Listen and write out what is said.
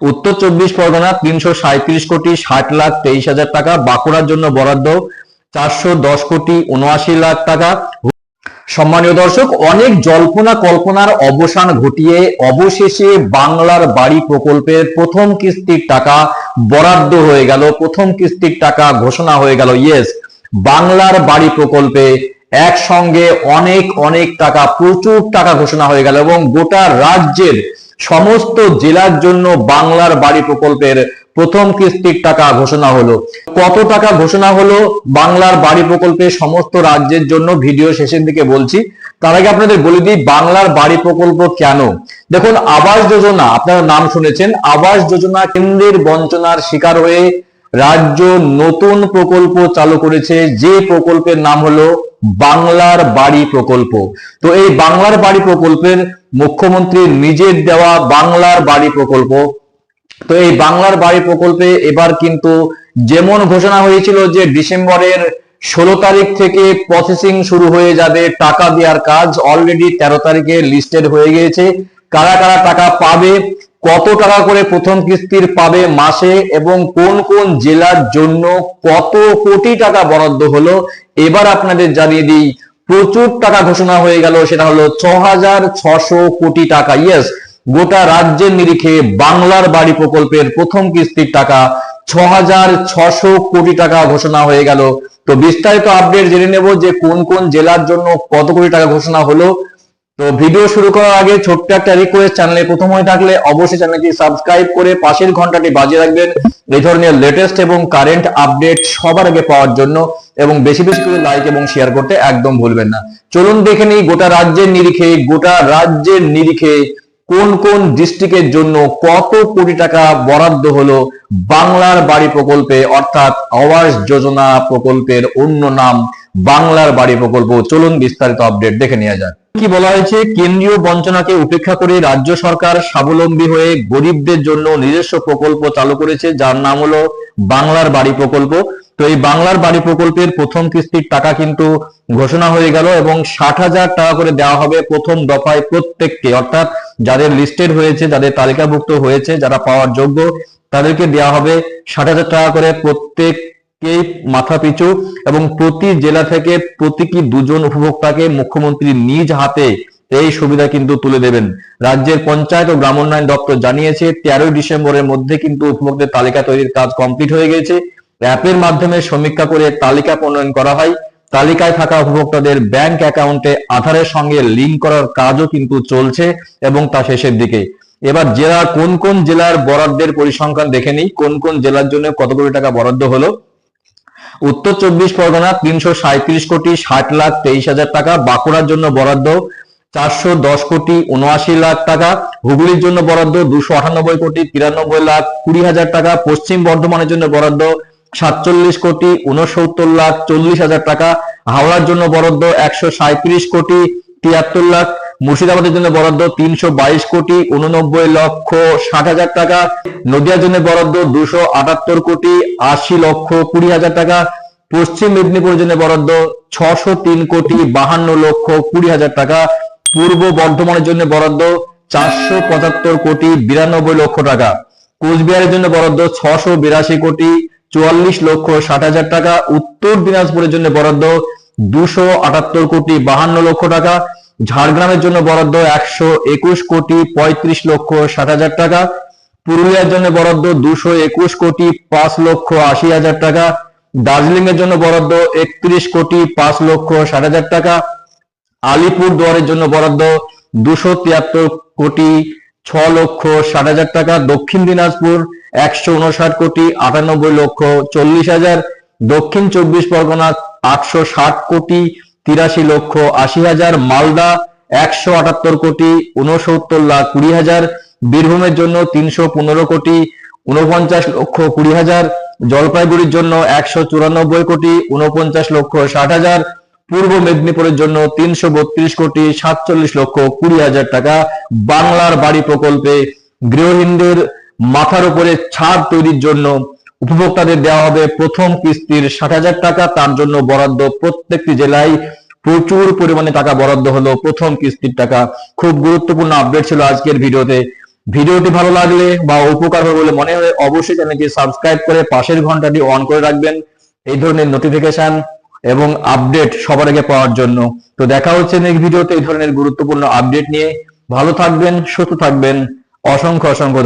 উত্তর চব্বিশ পরগনা তিনশো সাঁত্রিশ কোটি ষাট লাখ তেইশ হাজার টাকা, বাঁকুড়ার জন্য বরাদ্দ চারশো দশ কোটি উনআশি লাখ টাকা। সম্মানীয় দর্শক, অনেক জল্পনা কল্পনার অবসান ঘটিয়ে অবশেষে বাংলার বাড়ি প্রকল্পের প্রথম কিস্তির টাকা বরাদ্দ হয়ে গেল, প্রথম কিস্তির টাকা ঘোষণা হয়ে গেল। ইয়েস, বাংলার বাড়ি প্রকল্পে একসঙ্গে অনেক অনেক টাকা, প্রচুর টাকা ঘোষণা হয়ে গেল এবং গোটা রাজ্যের সমস্ত জেলার জন্য বাংলার বাড়ি প্রকল্পের প্রথম কিস্তির টাকা ঘোষণা হলো। কত টাকা ঘোষণা হলো? বাংলার বাড়ি প্রকল্পে সমস্ত রাজ্যের জন্য ভিডিও শেষের দিকে বলছি। তার আগে আপনাদের বলে দিই, বাংলার বাড়ি প্রকল্প কেন? দেখুন, আবাস যোজনা, আপনারা নাম শুনেছেন, আবাস যোজনা কেন্দ্রের বঞ্চনার শিকার হয়ে রাজ্য নতুন প্রকল্প চালু করেছে। যে প্রকল্পের নাম হলো বাংলার বাড়ি প্রকল্প। তো এই বাংলার বাড়ি প্রকল্পের মুখ্যমন্ত্রী নিজের দেওয়া বাংলার বাড়ি প্রকল্প। তো এই বাংলার বাড়ি প্রকল্পে এবার কিন্তু যেমন ঘোষণা হয়েছিল যে ডিসেম্বরের ষোলো তারিখ থেকে প্রসেসিং শুরু হয়ে যাবে টাকা দেওয়ার কাজ অলরেডি তেরো তারিখে লিস্টেড হয়ে গিয়েছে। কারা কারা টাকা পাবে, কত টাকা করে প্রথম কিস্তির পাবে মাসে এবং কোন কোন জেলার জন্য কত কোটি টাকা বরাদ্দ হলো, এবার আপনাদের জানিয়ে দিই। প্রচুর টাকা ঘোষণা হয়ে গেল, সেটা হলো ছ হাজার ছশো কোটি টাকা। ইয়েস গোটা রাজ্যের নিরিখে বাংলার বাড়ি প্রকল্পের প্রথম কিস্তির টাকা ছ ছশো কোটি টাকা ঘোষণা হয়ে গেল। তো বিস্তারিত আপডেট জেনে নেব যে কোন কোন জেলার জন্য কত কোটি টাকা ঘোষণা হলো। তো ভিডিও শুরু করার আগে ছোট্ট একটা রিকোয়েস্ট চ্যানেলে প্রথম হয়ে থাকলে অবশ্যই চ্যানেলটি সাবস্ক্রাইব করে পাশের ঘন্টাটি বাজিয়ে রাখবেন। এই ধরনের লেটেস্ট এবং কারেন্ট আপডেট সবার আগে পাওয়ার জন্য এবং বেশি বেশি করে লাইক এবং শেয়ার করতে একদম ভুলবেন না। চলুন দেখে নিই গোটা রাজ্যের নিরিখে, গোটা রাজ্যের নিরিখে কোন কোন ডিস্ট্রিক্টের জন্য কত কোটি টাকা বরাদ্দ হলো বাংলার বাড়ি প্রকল্পে, অর্থাৎ আবাস যোজনা প্রকল্পের অন্য নাম বাংলার বাড়ি প্রকল্প? চলুন বিস্তারিত আপডেট দেখে নেওয়া যাক। কি বলা হয়েছে? কেন্দ্রীয় বঞ্চনাকে উপেক্ষা করে রাজ্য সরকার স্বাবলম্বী হয়ে গরিবদের জন্য নিজস্ব প্রকল্প চালু করেছে, যার নাম হলো বাংলার বাড়ি প্রকল্প। তো এই বাংলার বাড়ি প্রকল্পের প্রথম কিস্তির টাকা কিন্তু ঘোষণা হয়ে গেল এবং ষাট হাজার টাকা করে দেওয়া হবে প্রথম দফায় প্রত্যেককে। অর্থাৎ যাদের লিস্টেড হয়েছে, যাদের তালিকাভুক্ত হয়েছে, যারা পাওয়ার যোগ্য, তাদেরকে দেওয়া হবে ষাট হাজার টাকা করে প্রত্যেককেই মাথা পিছু এবং প্রতি জেলা থেকে প্রতীকী দুজন উপভোক্তাকে মুখ্যমন্ত্রী নিজ হাতে এই সুবিধা কিন্তু তুলে দেবেন। রাজ্যের পঞ্চায়েত ও গ্রামোন্নয়ন দপ্তর জানিয়েছে, তেরোই ডিসেম্বরের মধ্যে কিন্তু উপভোক্তাদের তালিকা তৈরির কাজ কমপ্লিট হয়ে গেছে। অ্যাপের মাধ্যমে সমীক্ষা করে তালিকা প্রণয়ন করা হয়। তালিকায় থাকা উপভোক্তাদের ব্যাংক অ্যাকাউন্টে আধারের সঙ্গে লিংক করার কাজও কিন্তু চলছে এবং তা শেষের দিকে। এবার জেলা কোন কোন জেলার বরাদ্দের পরিসংখ্যান দেখে নিই। কোন কোন জেলার জন্য কত কোটি টাকা বরাদ্দ হলো? উত্তর চব্বিশ পরগনা তিনশো সাঁত্রিশ কোটি ষাট লাখ তেইশ হাজার টাকা। বাঁকুড়ার জন্য বরাদ্দ চারশো দশ কোটি উনআশি লাখ টাকা। হুগলির জন্য বরাদ্দ দুশো আটানব্বই কোটি তিরানব্বই লাখ কুড়ি হাজার টাকা। পশ্চিম বর্ধমানের জন্য বরাদ্দ সাতচল্লিশ কোটি উনসত্তর লাখ চল্লিশ হাজার টাকা, হাওড়ার জন্য বরাদ্দ একশো সাঁত্রিশ কোটি, তিয়াত্তর লাখ মুর্শিদাবাদের জন্য বরাদ্দ তিনশো বাইশ কোটি, উননব্বই লক্ষ ষাট হাজার টাকা, নদিয়ার জন্য বরাদ্দ দুশো আটাত্তর কোটি, আশি লক্ষ কুড়ি হাজার টাকা, পশ্চিম মেদিনীপুরের জন্য বরাদ্দ ছশো তিন কোটি বাহান্ন লক্ষ কুড়ি হাজার টাকা, পূর্ব বর্ধমানের জন্য বরাদ্দ চারশো পঁচাত্তর কোটি বিরানব্বই লক্ষ টাকা, কোচবিহারের জন্য বরাদ্দ ছশো বিরাশি কোটি চুয়াল্লিশ লক্ষ ষাট হাজার টাকা। উত্তর দিনাজপুরের জন্য বরাদ্দ দুশো আটাত্তর কোটি বাহান্ন লক্ষ টাকা। ঝাড়গ্রামের জন্য বরাদ্দ একশো একুশ কোটি পঁয়ত্রিশ লক্ষ ষাট হাজার টাকা। পুরুলিয়ার জন্য বরাদ্দ দুশো একুশ কোটি পাঁচ লক্ষ আশি হাজার টাকা। দার্জিলিং এর জন্য বরাদ্দ একত্রিশ কোটি পাঁচ লক্ষ ষাট হাজার টাকা। আলিপুর দুয়ারের জন্য বরাদ্দ দুশো তিয়াত্তর কোটি ছ লক্ষ ষাট হাজার টাকা, দক্ষিণ দিনাজপুর একশো উনষাট কোটি, আটানব্বই লক্ষ চল্লিশ হাজার, দক্ষিণ চব্বিশ পরগনা আটশো ষাট কোটি, তিরাশি লক্ষ আশি হাজার, মালদা একশো আটাত্তর কোটি উনসত্তর লাখ কুড়ি হাজার, বীরভূমের জন্য তিনশো পনেরো কোটি উনপঞ্চাশ লক্ষ কুড়ি হাজার, জলপাইগুড়ির জন্য একশো চুরানব্বই কোটি উনপঞ্চাশ লক্ষ ষাট হাজার পূর্ব মেদিনীপুরের জন্য তিনশো বত্রিশ কোটি সাতচল্লিশ লক্ষ কুড়ি হাজার টাকা বাংলার বাড়ি প্রকল্পে গৃহহীনদের মাথার উপরে ছাদ তৈরির জন্য উপভোক্তাদের দেওয়া হবে প্রথম কিস্তির ষাট হাজার টাকা। তার জন্য বরাদ্দ প্রত্যেকটি জেলায় প্রচুর পরিমাণে টাকা বরাদ্দ হলো প্রথম কিস্তির টাকা। খুব গুরুত্বপূর্ণ আপডেট ছিল আজকের ভিডিওতে। ভিডিওটি ভালো লাগলে বা উপকার হবে বলে মনে হয় অবশ্যই চ্যানেলটি সাবস্ক্রাইব করে পাশের ঘন্টাটি অন করে রাখবেন। এই ধরনের নোটিফিকেশন এবং আপডেট সবার আগে পাওয়ার জন্য। তো দেখা হচ্ছে নেক্সট ভিডিওতে এই ধরনের গুরুত্বপূর্ণ আপডেট নিয়ে। ভালো থাকবেন, সুস্থ থাকবেন। অসংখ্য অসংখ্য